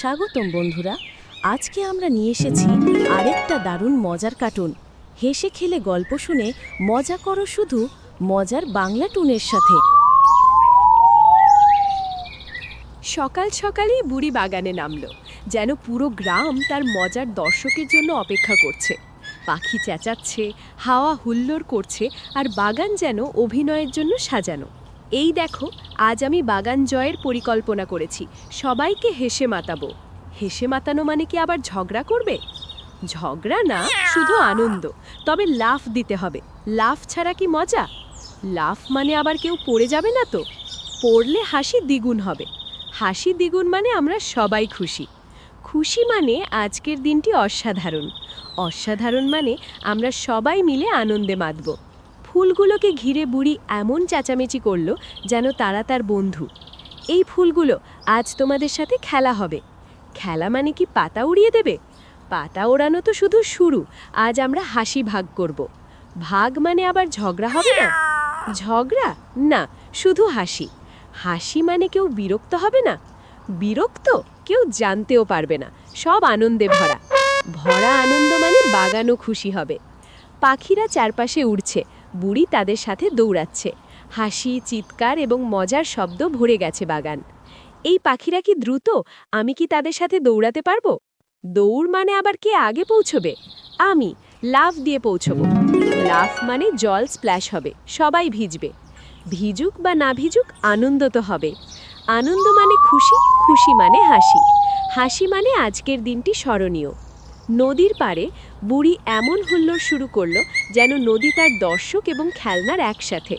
স্বাগতম বন্ধুরা। আজকে আমরা নিয়ে এসেছি আরেকটা দারুণ মজার কার্টুন। হেসে খেলে গল্প শুনে মজা করো শুধু, মজার বাংলা টুনের সাথে। সকাল সকালই বুড়ি বাগানে নামল, যেন পুরো গ্রাম তার মজার দর্শকের জন্য অপেক্ষা করছে। পাখি চেঁচাচ্ছে, হাওয়া হুল্লোড় করছে, আর বাগান যেন অভিনয়ের জন্য সাজানো। এই দেখো, আজ আমি বাগান জয়ের পরিকল্পনা করেছি। সবাইকে হেসে মাতাবো। হেসে মাতানো মানে কি আবার ঝগড়া করবে? ঝগড়া না, শুধু আনন্দ। তবে লাফ দিতে হবে। লাফ ছাড়া কি মজা? লাফ মানে আবার কেউ পড়ে যাবে না তো? পড়লে হাসি দ্বিগুণ হবে। হাসি দ্বিগুণ মানে আমরা সবাই খুশি। খুশি মানে আজকের দিনটি অসাধারণ। অসাধারণ মানে আমরা সবাই মিলে আনন্দে মাতব। ফুলগুলোকে ঘিরে বুড়ি এমন চেঁচামেচি করল যেন তারা তার বন্ধু। এই ফুলগুলো আজ তোমাদের সাথে খেলা হবে। খেলা মানে কি পাতা উড়িয়ে দেবে? পাতা ওড়ানো তো শুধু শুরু, আজ আমরা হাসি ভাগ করব। ভাগ মানে আবার ঝগড়া হবে না? ঝগড়া? না, শুধু হাসি। হাসি মানে কেউ বিরক্ত হবে না? বিরক্ত? কেউ জানতেও পারবে না। সব আনন্দে ভরা। ভরা আনন্দ মানে বাগানও খুশি হবে। পাখিরা চারপাশে উড়ছে বুড়ি তাদের সাথে দৌড়াচ্ছে। হাসি, চিৎকার এবং মজার শব্দ ভরে গেছে বাগান। এই পাখিরা কি দ্রুত? আমি কি তাদের সাথে দৌড়াতে পারব? দৌড় মানে আবার কে আগে পৌঁছবে? আমি, লাফ দিয়ে পৌঁছবো। লাফ মানে জল স্প্ল্যাশ হবে, সবাই ভিজবে। ভিজুক বা না ভিজুক আনন্দ তো হবে। আনন্দ মানে খুশি খুশি মানে হাসি। হাসি মানে আজকের দিনটি স্মরণীয়। নদীর পাড়ে বুড়ি এমন হুল্লোড় শুরু করল যেন নদী তার দর্শক এবং খেলনার একসাথে।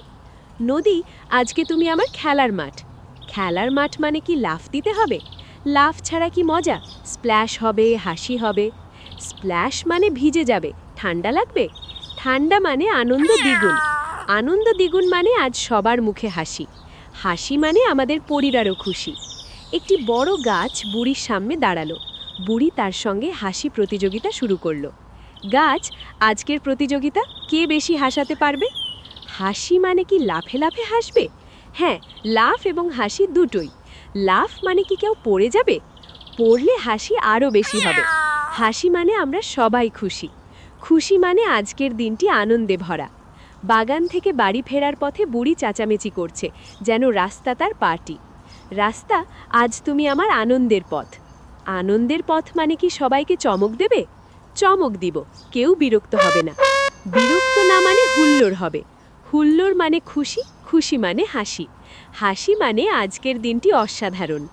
নদী, আজকে তুমি আমার খেলার মাঠ। খেলার মাঠ মানে কি লাফ দিতে হবে? লাফ ছাড়া কি মজা? স্প্ল্যাশ হবে, হাসি হবে। স্প্ল্যাশ মানে ভিজে যাবে, ঠান্ডা লাগবে। ঠান্ডা মানে আনন্দ দ্বিগুণ। আনন্দ দ্বিগুণ মানে আজ সবার মুখে হাসি। হাসি মানে আমাদের পরিবারও খুশি। একটি বড় গাছ বুড়ির সামনে দাঁড়াল। বুড়ি তার সঙ্গে হাসি প্রতিযোগিতা শুরু করল। গাছ, আজকের প্রতিযোগিতা কে বেশি হাসাতে পারবে? হাসি মানে কি লাফে লাফে হাসবে? হ্যাঁ লাফ এবং হাসি দুটোই। লাফ মানে কি কেউ পড়ে যাবে? পড়লে হাসি আরও বেশি হবে। হাসি মানে আমরা সবাই খুশি। খুশি মানে আজকের দিনটি আনন্দে ভরা। বাগান থেকে বাড়ি ফেরার পথে বুড়ি চাচামেচি করছে, যেন রাস্তা তার পার্টি। রাস্তা, আজ তুমি আমার আনন্দের পথ। আনন্দের পথ মানে কি সবাইকে চমক দেবে? চমক দিব, কেউ বিরক্ত হবে না। বিরক্ত না মানে হুল্লোড় হবে। হুল্লোড় মানে খুশি খুশি মানে হাসি। হাসি মানে আজকের দিনটি অসাধারণ।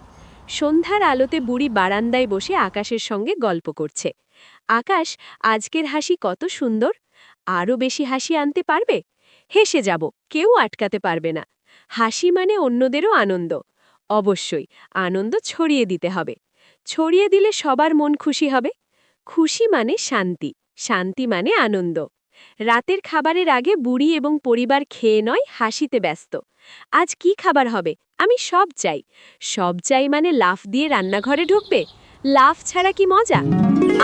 সন্ধ্যার আলোতে বুড়ি বারান্দায় বসে আকাশের সঙ্গে গল্প করছে। আকাশ, আজকের হাসি কত সুন্দর! আরও বেশি হাসি আনতে পারবে? হেসে যাব, কেউ আটকাতে পারবে না। হাসি মানে অন্যদেরও আনন্দ। অবশ্যই, আনন্দ ছড়িয়ে দিতে হবে। ছড়িয়ে দিলে সবার মন খুশি হবে। খুশি মানে শান্তি শান্তি মানে আনন্দ। রাতের খাবারের আগে বুড়ি এবং পরিবার খেয়ে নয়, হাসিতে ব্যস্ত। আজ কি খাবার হবে? আমি সব চাই। সব চাই মানে লাফ দিয়ে রান্নাঘরে ঢুকবে? লাফ ছাড়া কি মজা?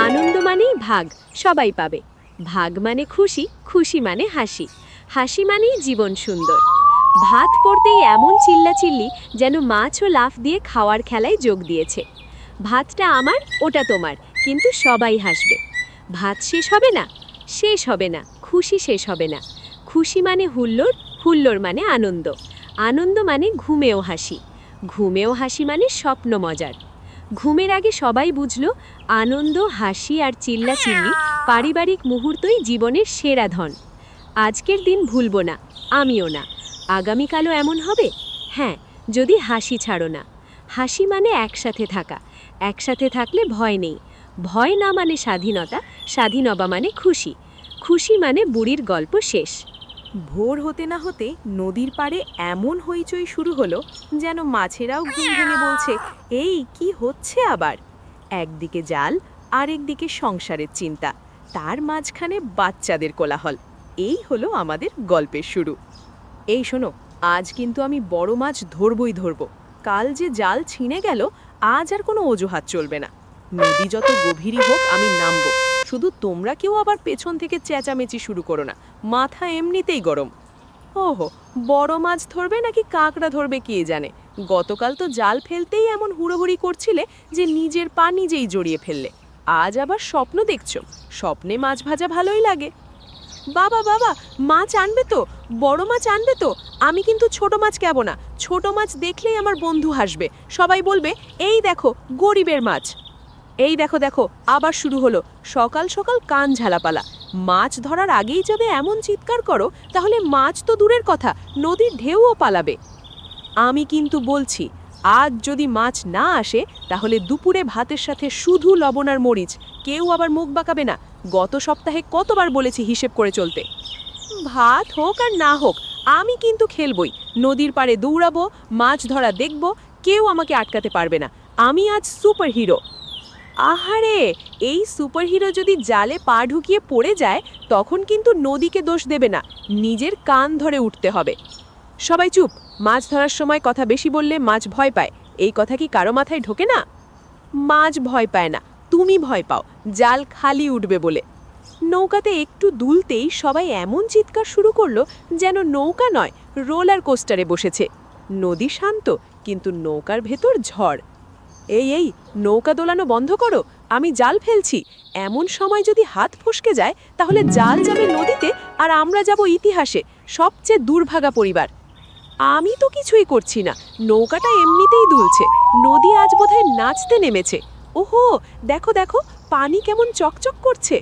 আনন্দ মানেই ভাগ, সবাই পাবে। ভাগ মানে খুশি খুশি মানে হাসি। হাসি মানেই জীবন সুন্দর। ভাত পড়তেই এমন চিল্লাচিল্লি যেন মাছও লাফ দিয়ে খাওয়ার খেলায় যোগ দিয়েছে। ভাতটা আমার, ওটা তোমার। কিন্তু সবাই হাসবে। ভাত শেষ হবে না? শেষ হবে না। খুশি শেষ হবে না। খুশি মানে হুল্লোড় হুল্লোর মানে আনন্দ। আনন্দ মানে ঘুমেও হাসি। ঘুমেও হাসি মানে স্বপ্ন মজার। ঘুমের আগে সবাই বুঝল, আনন্দ, হাসি আর চিল্লা চিল্লি পারিবারিক মুহূর্তই জীবনের সেরা ধন। আজকের দিন ভুলব না, আমিও না। আগামীকালও এমন হবে? হ্যাঁ যদি হাসি ছাড়ো না। হাসি মানে একসাথে থাকা। একসাথে থাকলে ভয় নেই। ভয় না মানে স্বাধীনতা স্বাধীনবা মানে খুশি। খুশি মানে বুড়ির গল্প শেষ। ভোর হতে না হতে নদীর পাড়ে এমন হইচই শুরু হলো যেন মাছেরাও ঘুম ভেঙে বলছে এই কি হচ্ছে আবার? একদিকে জাল আরেকদিকে সংসারের চিন্তা। তার মাঝখানে বাচ্চাদের কোলাহল। এই হলো আমাদের গল্পের শুরু। এই শোনো আজ কিন্তু আমি বড় মাছ ধরবই ধরব। কাল যে জাল ছিঁড়ে গেল আজ আর কোনো অজুহাত চলবে না। নদী যত গভীরই হোক, আমি নামবো। শুধু তোমরা কেউ আবার পেছন থেকে চেঁচামেচি শুরু করো না। মাথা এমনিতেই গরম। ওহো, বড় মাছ ধরবে নাকি কাঁকড়া ধরবে কে জানে? গতকাল তো জাল ফেলতেই এমন হুড়োহুড়ি করছিলে যে নিজের পা নিজেই জড়িয়ে ফেললে। আজ আবার স্বপ্ন দেখছ। স্বপ্নে মাছ ভাজা ভালোই লাগে। বাবা বাবা, মাছ আনবে তো? বড় মাছ আনবে তো? আমি কিন্তু ছোট মাছ খাব না। ছোট মাছ দেখলেই আমার বন্ধু হাসবে। সবাই বলবে, এই দেখো, গরিবের মাছ। এই দেখো দেখো, আবার শুরু হলো। সকাল সকাল কান ঝালাপালা। মাছ ধরার আগেই যদি এমন চিৎকার করো, তাহলে মাছ তো দূরের কথা, নদীর ঢেউও পালাবে। আমি কিন্তু বলছি, আজ যদি মাছ না আসে, তাহলে দুপুরে ভাতের সাথে শুধু লবণ আর মরিচ। কেউ আবার মুখ বাঁকাবে না। গত সপ্তাহে কতবার বলেছি হিসেব করে চলতে। ভাত হোক আর না হোক, আমি কিন্তু খেলবই। নদীর পাড়ে দৌড়াবো, মাছ ধরা দেখব, কেউ আমাকে আটকাতে পারবে না। আমি আজ সুপার হিরো আহারে, এই সুপারহিরো যদি জালে পা ঢুকিয়ে পড়ে যায়, তখন কিন্তু নদীকে দোষ দেবে না, নিজের কান ধরে উঠতে হবে। সবাই চুপ, মাছ ধরার সময় কথা বেশি বললে মাছ ভয় পায়, এই কথা কি কারও মাথায় ঢোকে না? মাছ ভয় পায় না, তুমি ভয় পাও, জাল খালি উঠবে বলে। নৌকাতে একটু দুলতেই সবাই এমন চিৎকার শুরু করল যেন নৌকা নয়, রোলার কোস্টারে বসেছে। নদী শান্ত, কিন্তু নৌকার ভেতর ঝড়। এই এই, নৌকা দোলানো বন্ধ করো, আমি জাল ফেলছি। এমন সময় যদি হাত ফসকে যায়, তাহলে জাল যাবে নদীতে আর আমরা যাব ইতিহাসে, সবচেয়ে দুর্ভাগা পরিবার। আমি তো কিছুই করছি না, নৌকাটা এমনিতেই দুলছে, নদী আজ বোধহয় নাচতে নেমেছে। ওহো, দেখো দেখো, পানি কেমন চকচক করছে।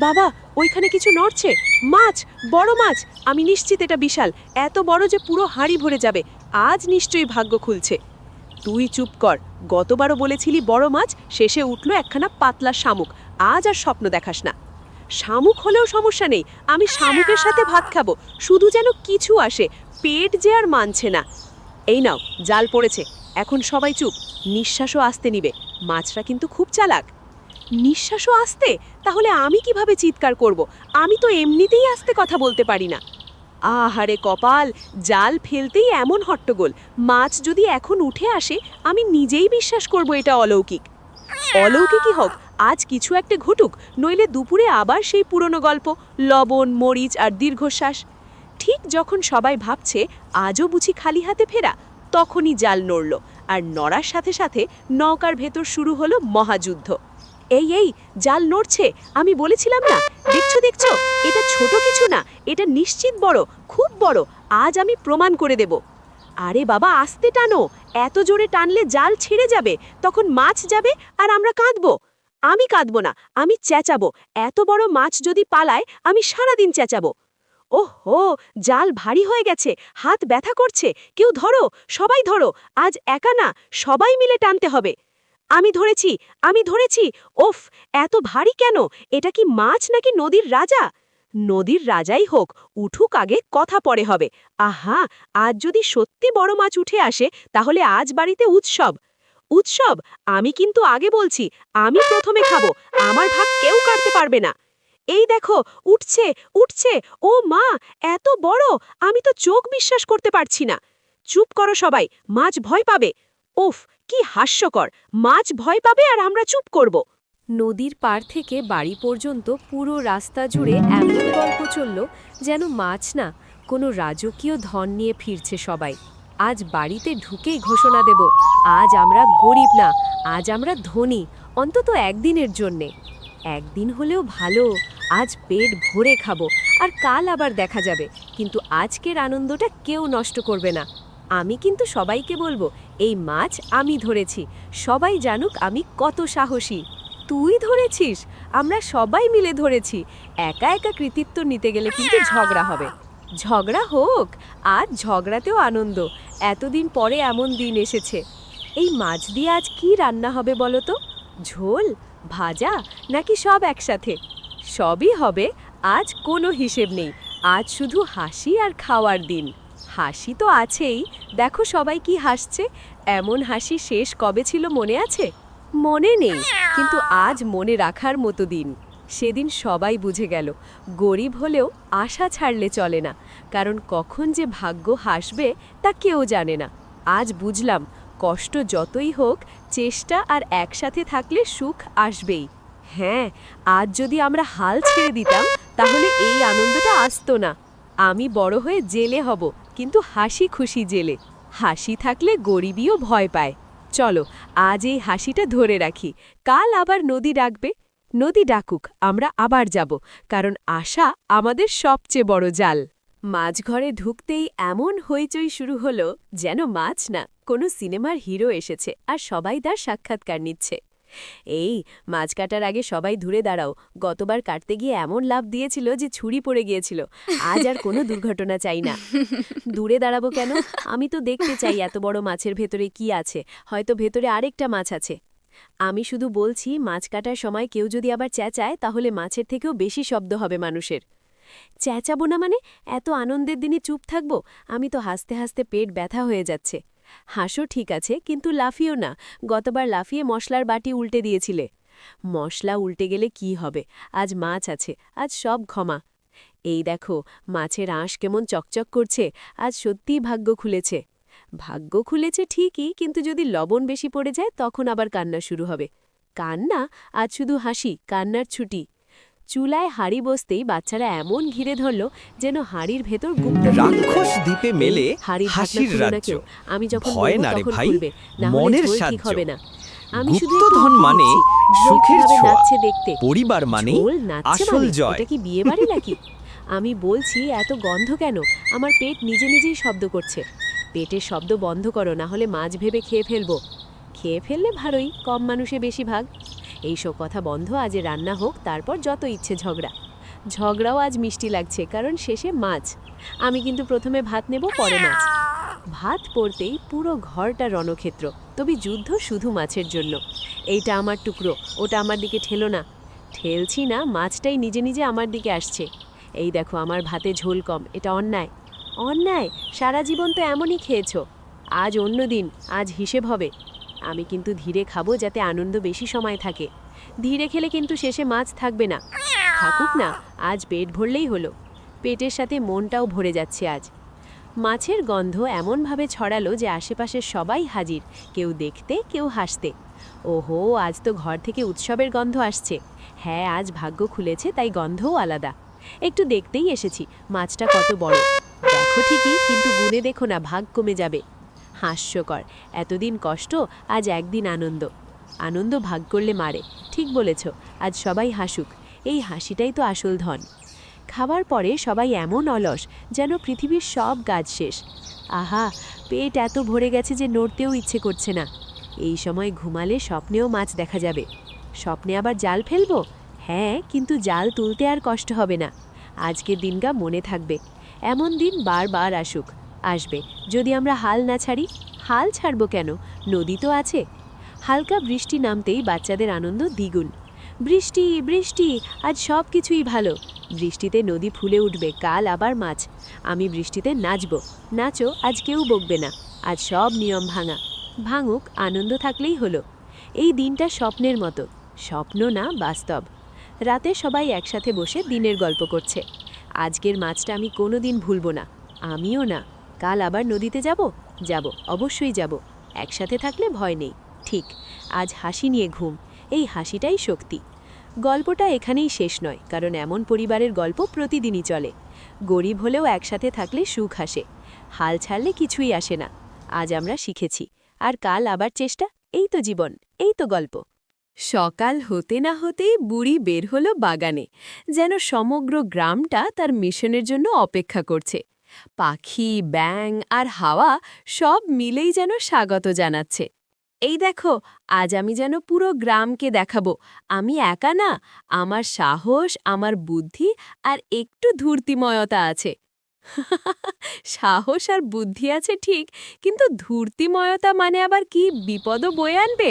বাবা, ওইখানে কিছু নড়ছে, মাছ, বড় মাছ, আমি নিশ্চিত এটা বিশাল, এত বড় যে পুরো হাঁড়ি ভরে যাবে, আজ নিশ্চয়ই ভাগ্য খুলছে। তুই চুপ কর গতবারও বলেছিলি বড় মাছ, শেষে উঠল একখানা পাতলা শামুক। আজ আর স্বপ্ন দেখাস না। শামুক হলেও সমস্যা নেই, আমি শামুকের সাথে ভাত খাব। শুধু যেন কিছু আসে, পেট যে আর মানছে না। এই নাও, জাল পড়েছে। এখন সবাই চুপ। নিঃশ্বাসও আসতে নিবে। মাছরা কিন্তু খুব চালাক। নিঃশ্বাসও আসতে? তাহলে আমি কীভাবে চিৎকার করব? আমি তো এমনিতেই আসতে কথা বলতে পারি না। আহারে কপাল, জাল ফেলতেই এমন হট্টগোল। মাছ যদি এখন উঠে আসে, আমি নিজেই বিশ্বাস করব এটা অলৌকিক। অলৌকিকই হোক, আজ কিছু একটা ঘটুক, নইলে দুপুরে আবার সেই পুরনো গল্প, লবণ, মরিচ আর দীর্ঘশ্বাস। ঠিক যখন সবাই ভাবছে, আজও বুঝি খালি হাতে ফেরা, তখনই জাল নড়ল, আর নড়ার সাথে সাথে নৌকার ভেতর শুরু হলো মহাযুদ্ধ। এই এই, জাল নড়ছে, আমি বলেছিলাম না। দেখছ দেখছ, এটা ছোট কিছু না, এটা নিশ্চিত বড়, খুব বড়, আজ আমি প্রমাণ করে দেব। আরে বাবা, আস্তে টানো, এত জোরে টানলে জাল ছেড়ে যাবে, তখন মাছ যাবে আর আমরা কাঁদবো। আমি কাঁদবো না, আমি চেঁচাবো, এত বড় মাছ যদি পালায়, আমি সারাদিন চেঁচাবো। ওহো, জাল ভারী হয়ে গেছে, হাত ব্যথা করছে, কেউ ধরো, সবাই ধরো, আজ একা না, সবাই মিলে টানতে হবে। আমি ধরেছি আমি ধরেছি। ওফ, এত ভারী কেন? এটা কি মাছ নাকি নদীর রাজা? নদীর রাজাই হোক, উঠুক আগে, কথা পরে হবে। আহা, আজ যদি সত্যি বড় মাছ উঠে আসে, তাহলে আজ বাড়িতে উৎসব। উৎসব? আমি কিন্তু আগে বলছি, আমি প্রথমে খাব, আমার ভাগ কেউ কাটতে পারবে না। এই দেখো, উঠছে উঠছে, ও মা, এত বড়, আমি তো চোখ বিশ্বাস করতে পারছি না। চুপ করো সবাই, মাছ ভয় পাবে। উফ কি হাস্যকর। মাছ ভয় পাবে আর আমরা চুপ করব। নদীর পার থেকে বাড়ি পর্যন্ত পুরো রাস্তা জুড়ে এমন গল্প চলল যেন মাছ না, কোনো রাজকীয় ধন নিয়ে ফিরছে সবাই। আজ বাড়িতে ঢুকেই ঘোষণা দেব, আজ আমরা গরিব না, আজ আমরা ধনী, অন্তত একদিনের জন্যে। একদিন হলেও ভালো, আজ পেট ভরে খাব, আর কাল আবার দেখা যাবে, কিন্তু আজকের আনন্দটা কেউ নষ্ট করবে না। আমি কিন্তু সবাইকে বলব, এই মাছ আমি ধরেছি। সবাই জানুক আমি কত সাহসী। তুই ধরেছিস? আমরা সবাই মিলে ধরেছি। একা একা কৃতিত্ব নিতে গেলে কিন্তু ঝগড়া হবে। ঝগড়া হোক আজ ঝগড়াতেও আনন্দ। এতদিন পরে এমন দিন এসেছে। এই মাছ দিয়ে আজ কি রান্না হবে বলো তো? ঝোল, ভাজা, নাকি সব একসাথে? সবই হবে, আজ কোনো হিসেব নেই। আজ শুধু হাসি আর খাওয়ার দিন। হাসি তো আছেই। দেখো সবাই কি হাসছে। এমন হাসি শেষ কবে ছিল মনে আছে? মনে নেই, কিন্তু আজ মনে রাখার মতো দিন। সেদিন সবাই বুঝে গেল, গরিব হলেও আশা ছাড়লে চলে না। কারণ কখন যে ভাগ্য হাসবে তা কেউ জানে না। আজ বুঝলাম, কষ্ট যতই হোক, চেষ্টা আর একসাথে থাকলে সুখ আসবেই। হ্যাঁ আজ যদি আমরা হাল ছেড়ে দিতাম, তাহলে এই আনন্দটা আসতো না। আমি বড় হয়ে জেলে হব। কিন্তু হাসি খুশি জেলে। হাসি থাকলে গরিবীও ভয় পায়। চলো, আজ এই হাসিটা ধরে রাখি। কাল আবার নদী ডাকবে। নদী ডাকুক, আমরা আবার যাব, কারণ আশা আমাদের সবচেয়ে বড় জাল। মাঝঘরে ঢুকতেই এমন হইচই শুরু হলো, যেন মাছ না, কোনো সিনেমার হিরো এসেছে, আর সবাই তার সাক্ষাৎকার নিচ্ছে। এই, মাছ কাটার আগে সবাই দূরে দাঁড়াও। গতবার কাটতে গিয়ে এমন লাভ দিয়েছিল যে ছুরি পড়ে গিয়েছিল। আজ আর কোনো দুর্ঘটনা চাই না। দূরে দাঁড়াবো কেন? আমি তো দেখতে চাই এত বড় মাছের ভেতরে কি আছে। হয়তো ভেতরে আরেকটা মাছ আছে। আমি শুধু বলছি, মাছ কাটার সময় কেউ যদি আবার চেঁচায়, তাহলে মাছের থেকেও বেশি শব্দ হবে মানুষের। চেঁচাবো না মানে? এত আনন্দের দিনে চুপ থাকব? আমি তো হাসতে হাসতে পেট ব্যথা হয়ে যাচ্ছে। হাসো ঠিক আছে, কিন্তু লাফিও না। গতবার লাফিয়ে মশলার বাটি উল্টে দিয়েছিলে। মশলা উল্টে গেলে কি হবে? আজ মাছ আছে, আজ সব ক্ষমা। এই দেখো, মাছের আঁশ কেমন চকচক করছে, আজ সত্যিই ভাগ্য খুলেছে। ভাগ্য খুলেছে ঠিকই, কিন্তু যদি লবণ বেশি পড়ে যায়, তখন আবার কান্না শুরু হবে। কান্না? আজ শুধু হাসি, কান্নার ছুটি। চুলায় হাড়ি বসতেই বাচ্চারা এমন ঘিরে ধরল যেন হাড়ির ভেতর গুপ্ত রাক্ষস দ্বীপে মেলে হাসির রাজ্য। আমি যখন ভয় না রে ভাই, মনের ঠিক হবে না। আমি শুধু উঁকি মানে সুখের ছোঁয়া। দেখতে? পরিবার মানে আসল মানে? জয়। এটা কি বিয়ে বাড়ি নাকি? আমি বলছি এত গন্ধ কেন? আমার পেট নিজে নিজেই শব্দ করছে। পেটের শব্দ বন্ধ করো না হলে মাছ ভেবে খেয়ে ফেলব। খেয়ে ফেললে ভালোই কম মানুষে বেশি ভাগ। এইসব কথা বন্ধ, আজ রান্না হোক, তারপর যত ইচ্ছে ঝগড়া। ঝগড়াও আজ মিষ্টি লাগছে, কারণ শেষে মাছ। আমি কিন্তু প্রথমে ভাত নেব, পরে মাছ। ভাত পড়তেই পুরো ঘরটা রণক্ষেত্র, তবে যুদ্ধ শুধু মাছের জন্য। এইটা আমার টুকরো, ওটা আমার দিকে ঠেলো না। ঠেলছি না, মাছটাই নিজে নিজে আমার দিকে আসছে। এই দেখো, আমার ভাতে ঝোল কম, এটা অন্যায়। অন্যায়? সারা জীবন তো এমনই খেয়েছো। আজ অন্য দিন, আজ হিসেব হবে। আমি কিন্তু ধীরে খাব যাতে আনন্দ বেশি সময় থাকে। ধীরে খেলে কিন্তু শেষে মাছ থাকবে না। থাকুক না, আজ পেট ভরলেই হলো। পেটের সাথে মনটাও ভরে যাচ্ছে আজ। মাছের গন্ধ এমনভাবে ছড়ালো যে আশেপাশের সবাই হাজির, কেউ দেখতে, কেউ হাসতে। ওহো, আজ তো ঘর থেকে উৎসবের গন্ধ আসছে। হ্যাঁ আজ ভাগ্য খুলেছে, তাই গন্ধও আলাদা। একটু দেখতেই এসেছি, মাছটা কত বড়। দেখো ঠিকই, কিন্তু গুনে দেখো না ভাগ কমে যাবে। হাস্যকর। এতদিন কষ্ট, আজ একদিন আনন্দ। আনন্দ ভাগ করলে মারে, ঠিক বলেছ, আজ সবাই হাসুক। এই হাসিটাই তো আসল ধন। খাবার পরে সবাই এমন অলস, যেন পৃথিবীর সব কাজ শেষ। আহা, পেট এত ভরে গেছে যে নড়তেও ইচ্ছে করছে না। এই সময় ঘুমালে স্বপ্নেও মাছ দেখা যাবে। স্বপ্নে আবার জাল ফেলব? হ্যাঁ কিন্তু জাল তুলতে আর কষ্ট হবে না। আজকের দিনটা মনে থাকবে। এমন দিন বারবার আসুক। আসবে। যদি আমরা হাল না ছাড়ি, হাল ছাড়বো কেন? নদী তো আছে। হালকা বৃষ্টি নামতেই বাচ্চাদের আনন্দ দ্বিগুণ। বৃষ্টি বৃষ্টি, আজ সব কিছুই ভালো। বৃষ্টিতে নদী ফুলে উঠবে, কাল আবার মাছ। আমি বৃষ্টিতে নাচব। নাচো, আজ কেউ বকবে না। আজ সব নিয়ম ভাঙা। ভাঙুক, আনন্দ থাকলেই হলো। এই দিনটা স্বপ্নের মতো। স্বপ্ন না, বাস্তব। রাতে সবাই একসাথে বসে দিনের গল্প করছে। আজকের মাছটা আমি কোনো দিন ভুলব না। আমিও না। কাল আবার নদীতে যাব? যাব, অবশ্যই যাব। একসাথে থাকলে ভয় নেই। ঠিক, আজ হাসি নিয়ে ঘুম, এই হাসিটাই শক্তি। গল্পটা এখানেই শেষ নয়, কারণ এমন পরিবারের গল্প প্রতিদিনই চলে। গরিব হলেও একসাথে থাকলে সুখ আসে। হাল ছাড়লে কিছুই আসে না। আজ আমরা শিখেছি, আর কাল আবার চেষ্টা, এই তো জীবন, এই তো গল্প। সকাল হতে না হতেই বুড়ি বের হলো বাগানে, যেন সমগ্র গ্রামটা তার মিশনের জন্য অপেক্ষা করছে। পাখি ব্যাং আর হাওয়া সব মিলেই যেন স্বাগত জানাচ্ছে। এই দেখো, আজ আমি যেন পুরো গ্রামকে দেখাবো। আমি একা না, আমার সাহস, আমার বুদ্ধি আর একটু ধূর্তিময়তা আছে। সাহস আর বুদ্ধি আছে ঠিক, কিন্তু ধূর্তিময়তা মানে আবার কি বিপদও বয়ে আনবে?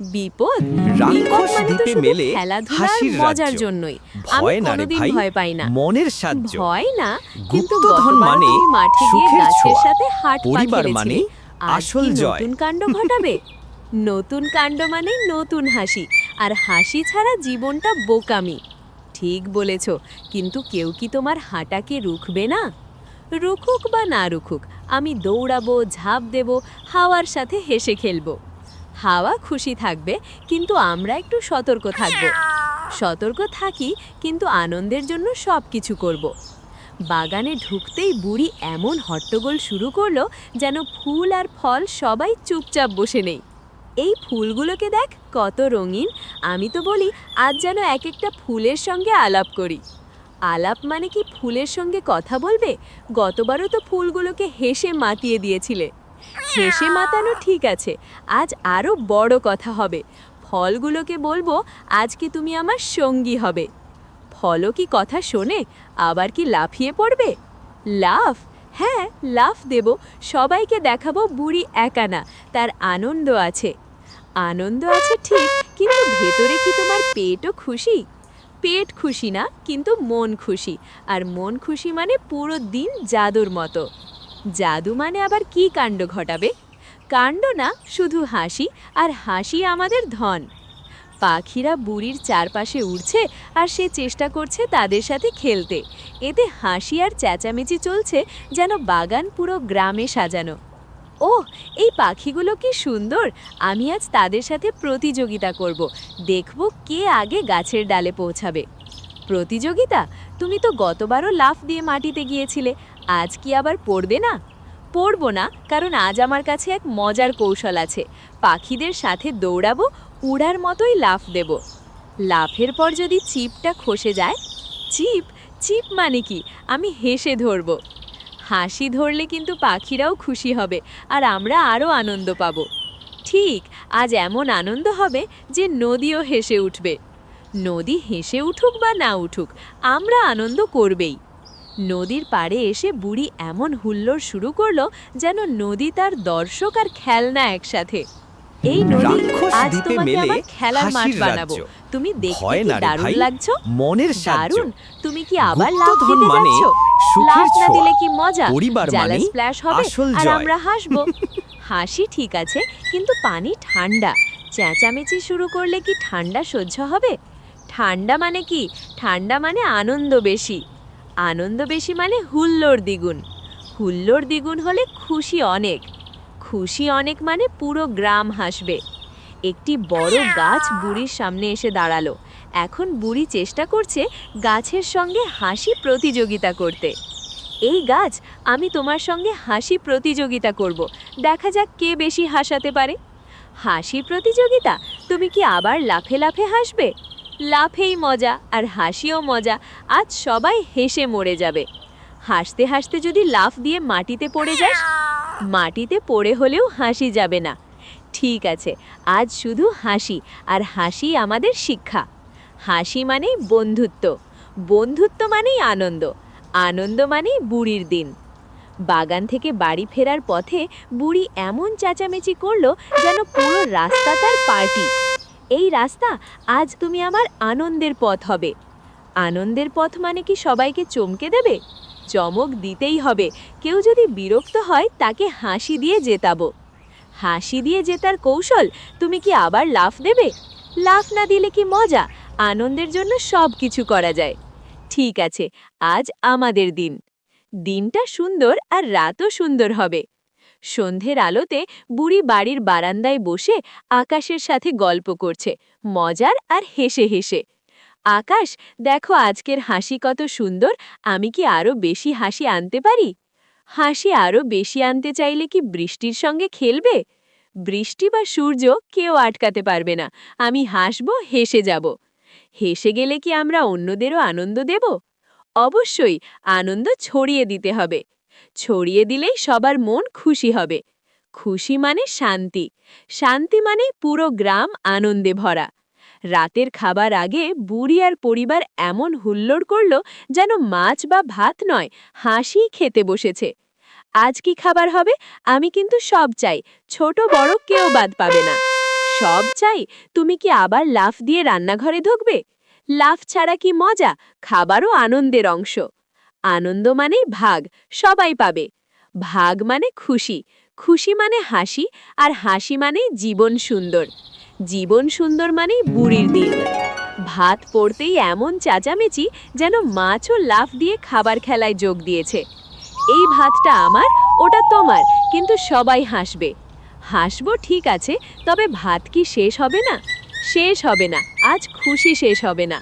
বিপদ? রাক্ষস মানে দ্বীপে মেলে হাসির মজার জন্যই। আমি ভয় কোনোদিন পাই না। মনের সাহায্য। ভয় না কিন্তু গতবার মানে মাঠে গিয়ে গাছের সাথে হাট পরিবার মানে আসল জয়। নতুন কাণ্ড ঘটাবে? নতুন কাণ্ড মানে নতুন হাসি। আর হাসি ছাড়া জীবনটা বোকামি। ঠিক বলেছ কিন্তু কেউ কি তোমার হাঁটাকে রুখবে না? রুখুক বা না রুখুক আমি দৌড়াবো ঝাঁপ দেব হাওয়ার সাথে হেসে খেলব। হাওয়া খুশি থাকবে, কিন্তু আমরা একটু সতর্ক থাকব। সতর্ক থাকি, কিন্তু আনন্দের জন্য সব কিছু করব। বাগানে ঢুকতেই বুড়ি এমন হট্টগোল শুরু করল যেন ফুল আর ফল সবাই চুপচাপ বসে নেই। এই ফুলগুলোকে দেখ, কত রঙিন। আমি তো বলি, আজ যেন এক একটা ফুলের সঙ্গে আলাপ করি। আলাপ মানে কি ফুলের সঙ্গে কথা বলবে? গতবারও তো ফুলগুলোকে হেসে মাতিয়ে দিয়েছিলে। হেসে মাতানো ঠিক আছে, আজ আরও বড় কথা হবে। ফলগুলোকে বলব আজকে তুমি আমার সঙ্গী হবে। ফলও কি কথা শোনে, আবার কি লাফিয়ে পড়বে? লাফ? হ্যাঁ লাফ দেব। সবাইকে দেখাবো বুড়ি একা না, তার আনন্দ আছে। আনন্দ আছে ঠিক, কিন্তু ভেতরে কি তোমার পেটও খুশি? পেট খুশি না, কিন্তু মন খুশি, আর মন খুশি মানে পুরো দিন জাদুর মতো। জাদু মানে আবার কি কাণ্ড ঘটাবে? কাণ্ড না, শুধু হাসি, আর হাসি আমাদের ধন। পাখিরা বুড়ির চারপাশে উড়ছে, আর সে চেষ্টা করছে তাদের সাথে খেলতে। এতে হাসি আর চেঁচামেচি চলছে যেন বাগান পুরো গ্রামে সাজানো। ও এই পাখিগুলো কি সুন্দর! আমি আজ তাদের সাথে প্রতিযোগিতা করব। দেখব কে আগে গাছের ডালে পৌঁছাবে। প্রতিযোগিতা? তুমি তো গতবারও লাফ দিয়ে মাটিতে গিয়েছিলে। আজ কি আবার পড়বে না? পড়ব না, কারণ আজ আমার কাছে এক মজার কৌশল আছে। পাখিদের সাথে দৌড়াবো, উড়ার মতোই লাফ দেব। লাফের পর যদি চিপটা খসে যায়, চিপ চিপ মানে কি? আমি হেসে ধরব। হাসি ধরলে কিন্তু পাখিরাও খুশি হবে, আর আমরা আরও আনন্দ পাব। ঠিক, আজ এমন আনন্দ হবে যে নদীও হেসে উঠবে। নদী হেসে উঠুক বা না উঠুক, আমরা আনন্দ করবেই। নদীর পাড়ে এসে বুড়ি এমন হুল্লোড় শুরু করল যেন নদী তার দর্শক আর খেলনা একসাথে। এই নদী আজ তোমাকে মেলে আমার খেলার মাঠ বানাবো। তুমি দেখতে কি দারুণ লাগছো? মনের দারুণ। তুমি কি আবার লাভ দিতে মানে যাচ্ছ? সুখের লাভ না। দিলে কি মজা? জ্বালা স্প্ল্যাশ হবে আসল আর আমরা হাসবো। হাসি ঠিক আছে কিন্তু পানি ঠান্ডা। চেঁচামেচি শুরু করলে কি ঠান্ডা সহ্য হবে? ঠান্ডা মানে কি? ঠান্ডা মানে আনন্দ বেশি। আনন্দ বেশি মানে হুল্লোড় দ্বিগুণ। হুল্লোড় দ্বিগুণ হলে খুশি অনেক। খুশি অনেক মানে পুরো গ্রাম হাসবে। একটি বড় গাছ বুড়ির সামনে এসে দাঁড়াল। এখন বুড়ি চেষ্টা করছে গাছের সঙ্গে হাসি প্রতিযোগিতা করতে। এই গাছ, আমি তোমার সঙ্গে হাসি প্রতিযোগিতা করব। দেখা যাক কে বেশি হাসাতে পারে। হাসি প্রতিযোগিতা? তুমি কি আবার লাফে লাফে হাসবে? লাফেই মজা আর হাসিও মজা, আজ সবাই হেসে মরে যাবে। হাসতে হাসতে যদি লাফ দিয়ে মাটিতে পড়ে যাস, মাটিতে পড়ে হলেও হাসি যাবে না। ঠিক আছে, আজ শুধু হাসি, আর হাসি আমাদের শিক্ষা। হাসি মানেই বন্ধুত্ব। বন্ধুত্ব মানেই আনন্দ। আনন্দ মানেই বুড়ির দিন। বাগান থেকে বাড়ি ফেরার পথে বুড়ি এমন চেঁচামেচি করল যেন পুরো রাস্তা তার পার্টি এই রাস্তা আজ তুমি আমার আনন্দের পথ হবে। আনন্দের পথ মানে কি সবাইকে চমকে দেবে? চমক দিতেই হবে। কেউ যদি বিরক্ত হয়, তাকে হাসি দিয়ে জেতাবো। হাসি দিয়ে জেতার কৌশল তুমি কি আবার লাফ দেবে? লাফ না দিলে কি মজা? আনন্দের জন্য সব কিছু করা যায়। ঠিক আছে, আজ আমাদের দিন। দিনটা সুন্দর আর রাতও সুন্দর হবে। সন্ধ্যের আলোতে বুড়ি বাড়ির বারান্দায় বসে আকাশের সাথে গল্প করছে, মজার আর হেসে হেসে। আকাশ, দেখো আজকের হাসি কত সুন্দর, আমি কি আরও বেশি হাসি আনতে পারি? হাসি আরও বেশি আনতে চাইলে কি বৃষ্টির সঙ্গে খেলবে? বৃষ্টি বা সূর্য কেউ আটকাতে পারবে না, আমি হাসব, হেসে যাব। হেসে গেলে কি আমরা অন্যদেরও আনন্দ দেব? অবশ্যই, আনন্দ ছড়িয়ে দিতে হবে। ছড়িয়ে দিলেই সবার মন খুশি হবে। খুশি মানে শান্তি। শান্তি মানে পুরো গ্রাম আনন্দে ভরা। রাতের খাবার আগে বুড়ি আর পরিবার এমন হুল্লোড় করল যেন মাছ বা ভাত নয় হাসি খেতে বসেছে। আজ কি খাবার হবে? আমি কিন্তু সব চাই। ছোট, বড় কেউ বাদ পাবে না। সব চাই? তুমি কি আবার লাফ দিয়ে রান্নাঘরে ঢুকবে? লাফ ছাড়া কি মজা? খাবারও আনন্দের অংশ। আনন্দ মানেই ভাগ, সবাই পাবে। ভাগ মানে খুশি খুশি মানে হাসি আর হাসি মানেই জীবন সুন্দর। জীবন সুন্দর মানেই বুড়ির দিন। ভাত পড়তেই এমন চাচামেচি যেন মাছও লাফ দিয়ে খাবার খেলায় যোগ দিয়েছে। এই ভাতটা আমার, ওটা তোমার, কিন্তু সবাই হাসবে। হাসবো ঠিক আছে, তবে ভাত কি শেষ হবে না? শেষ হবে না, আজ খুশি শেষ হবে না।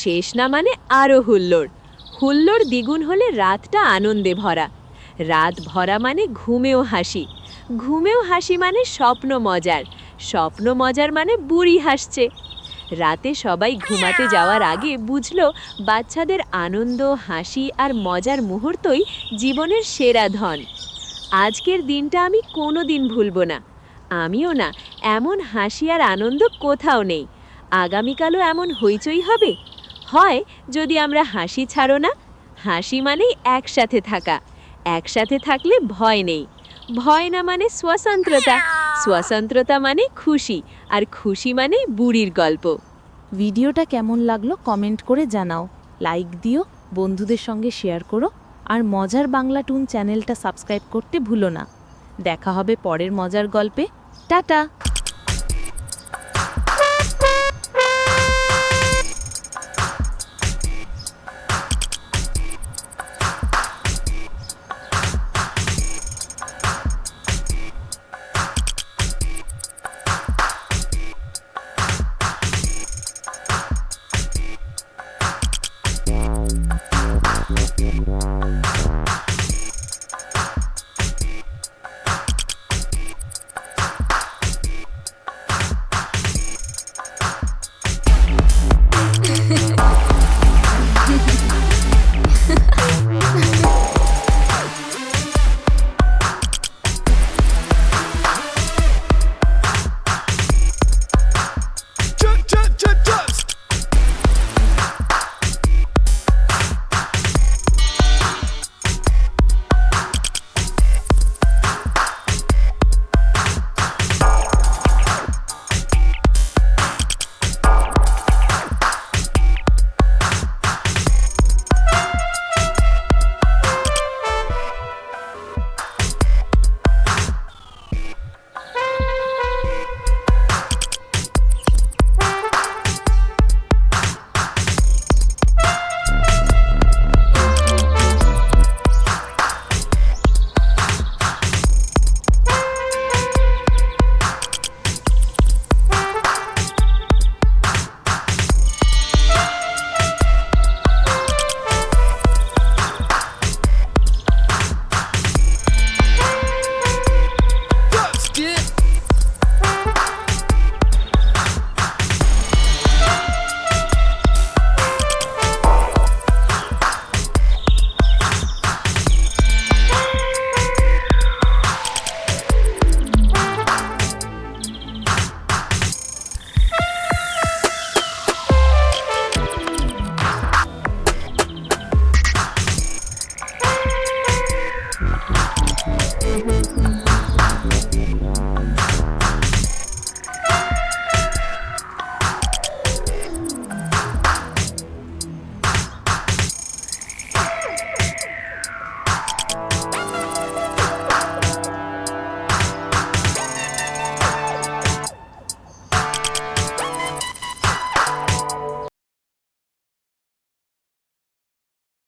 শেষ না মানে আরও হুল্লোড়। হুল্লোর দ্বিগুণ হলে রাতটা আনন্দে ভরা। রাত ভরা মানে ঘুমেও হাসি। ঘুমেও হাসি মানে স্বপ্ন মজার। স্বপ্ন মজার মানে বুড়ি হাসছে। রাতে সবাই ঘুমাতে যাওয়ার আগে বুঝল, বাচ্চাদের আনন্দ, হাসি আর মজার মুহূর্তই জীবনের সেরা ধন। আজকের দিনটা আমি কোনো দিন ভুলব না। আমিও না, এমন হাসি আর আনন্দ কোথাও নেই। আগামীকালও এমন হইচই হবে? হয় যদি আমরা হাসি ছাড়ো না। হাসি মানেই একসাথে থাকা। একসাথে থাকলে ভয় নেই। ভয় না মানে স্বতন্ত্রতা। স্বতন্ত্রতা মানে খুশি আর খুশি মানে বুড়ির গল্প। ভিডিওটা কেমন লাগল কমেন্ট করে জানাও। লাইক দিও বন্ধুদের সঙ্গে শেয়ার করো আর মজার বাংলা টুন চ্যানেলটা সাবস্ক্রাইব করতে ভুলো না। দেখা হবে পরের মজার গল্পে। টাটা!